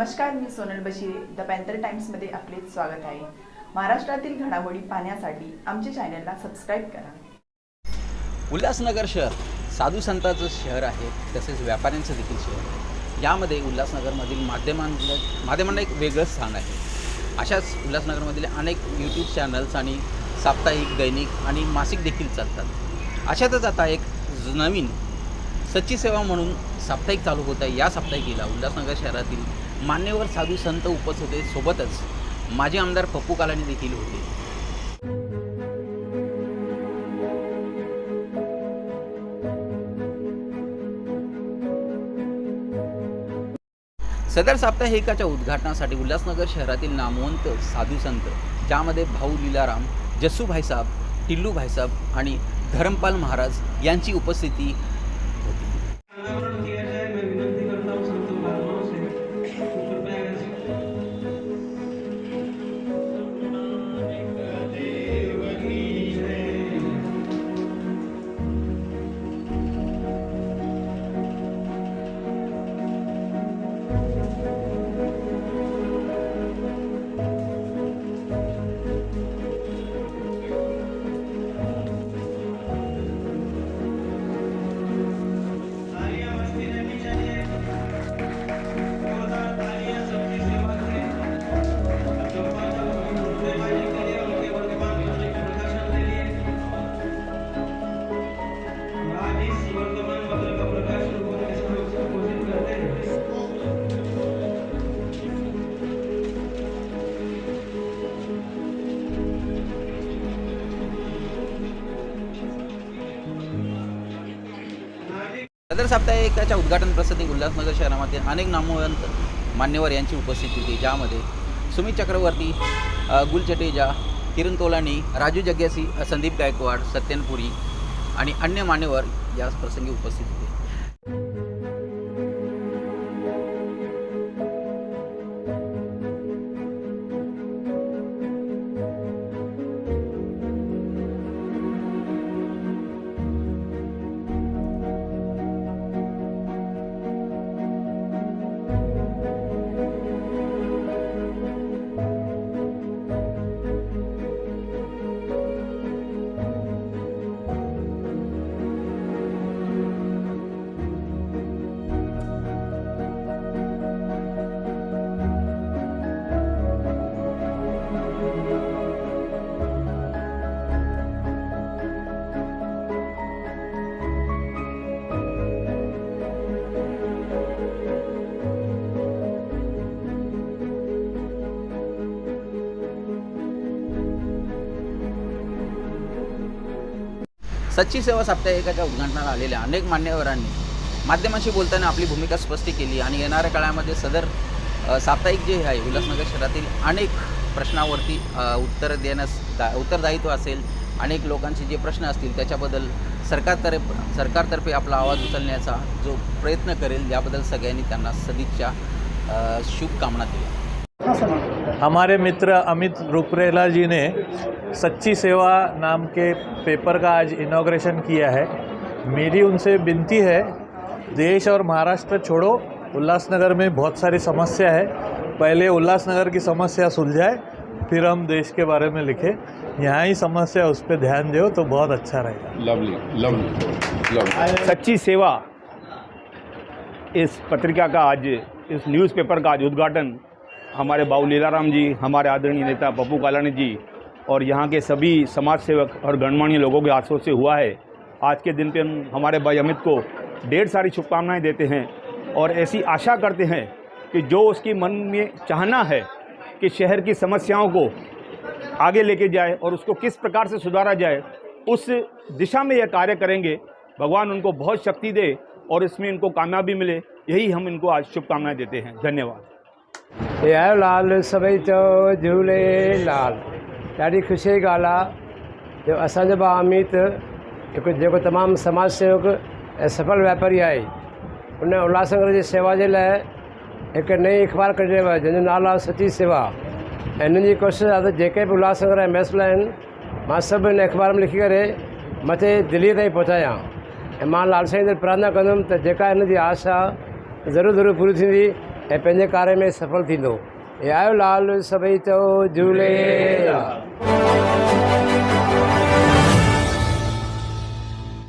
नमस्कार मी Sonal Bashire. The panther टाइम्समध्ये आपले स्वागत आहे. महाराष्ट्रातील घडामोडी पाहण्यासाठी आमच्या चॅनलला सबस्क्राईब करा. उल्हासनगर शहर साधू संतांचं शहर आहे तसेच व्यापाऱ्यांचं देखील शहर आहे. यामध्ये उल्हासनगरमधील माध्यमांना माध्यमांना एक वेगळं स्थान आहे. अशाच उल्हासनगरमधील अनेक यूट्यूब चॅनल्स आणि साप्ताहिक दैनिक आणि मासिक देखील चालतात. अशातच आता एक नवीन सच्ची सेवा म्हणून साप्ताहिक चालू होत आहे. या साप्ताहिकीला उल्हासनगर शहरातील मान्यवर साधू संत उपस्थित होते. सोबतच माजी आमदार पप्पू कालानी देखील होते. सदर साप्ताहिकाच्या उद्घाटनासाठी उल्हासनगर शहरातील नामवंत साधू संत ज्यामध्ये भाऊ लीलाराम जस्सू भाईसाब टिल्लू भाईसाहेब आणि धरमपाल महाराज यांची उपस्थिती सदर साप्ताहिकाच्या उद्घाटन प्रसंगी उल्हासनगर शहरामध्ये अनेक नामवंत मान्यवर यांची उपस्थिती होती ज्यामध्ये सुमित चक्रवर्ती गुल चटेजा किरण तोलानी राजू जग्यासी संदीप गायकवाड सत्यनपुरी आणि अन्य मान्यवर या प्रसंगी उपस्थित होते. सच्ची सेवा साप्ताहिकाच्या उद्घाटनाला आलेल्या अनेक मान्यवरांनी माध्यमांशी बोलताना आपली भूमिका स्पष्ट केली आणि येणाऱ्या काळामध्ये सदर साप्ताहिक जे आहे उल्हासनगर शहरातील अनेक प्रश्नावरती उत्तर देण्यास दा उत्तरदायित्व असेल अनेक लोकांचे जे प्रश्न असतील त्याच्याबद्दल सरकारतर्फे सरकारतर्फे आपला आवाज उचलण्याचा जो प्रयत्न करेल याबद्दल सगळ्यांनी त्यांना सदिच्छा शुभकामना दिल्या. हमारे मित्र अमित रुपरेला जी ने सच्ची सेवा नाम के पेपर का आज इनाग्रेशन किया है। मेरी उनसे विनती है देश और महाराष्ट्र छोड़ो उल्लासनगर में बहुत सारी समस्या है। पहले उल्लासनगर की समस्या सुलझाए फिर हम देश के बारे में लिखें। यहाँ ही समस्या उस पर ध्यान दो तो बहुत अच्छा रहेगा। लवली लवली लवली सच्ची सेवा इस पत्रिका का आज इस न्यूज़पेपर का आज उद्घाटन हमारे बाबू लीलाराम जी, हमारे आदरणीय नेता पप्पू कालानी जी और यहाँ के सभी समाज सेवक और गणमान्य लोगों के हाथों से हुआ है। आज के दिन पे हम, हमारे भाई अमित को ढेर सारी शुभकामनाएँ देते हैं और ऐसी आशा करते हैं कि जो उसकी मन में चाहना है कि शहर की समस्याओं को आगे लेके जाए और उसको किस प्रकार से सुधारा जाए, उस दिशा में यह कार्य करेंगे। भगवान उनको बहुत शक्ति दे और इसमें इनको कामयाबी मिले, यही हम इनको आज शुभकामनाएँ देते हैं। धन्यवाद। جئي لال سڀئي چئو جهوليلال ڏاڍي خوشي جي ڳالهه آهي جو اسان جو ڀاءُ امت هڪ جيڪو تمام سماج سيوڪ ۽ سڦل واپاري آهي ان الهاس نگر جي سيوا جي لاءِ هڪ نئي اخبار ڪڍيو آهي جنهن جو نالو آهي سچي سيوا. ۽ هنن جي ڪوشش آهي ته جيڪي به الهاس نگر جا مسئلا آهن مان سڀ هن اخبار ۾ لکي ڪري مٿي دليءَ تائين پهچايان. ۽ مان لال سائين تي پرارٿنا ڪندم ته جيڪا هن جي آش آهي ضرور ضرور پوري ٿيندي ऐं पंहिंजे कार्य में सफल थींदो। हे आयो लाल सभई चओ झूलेलाल।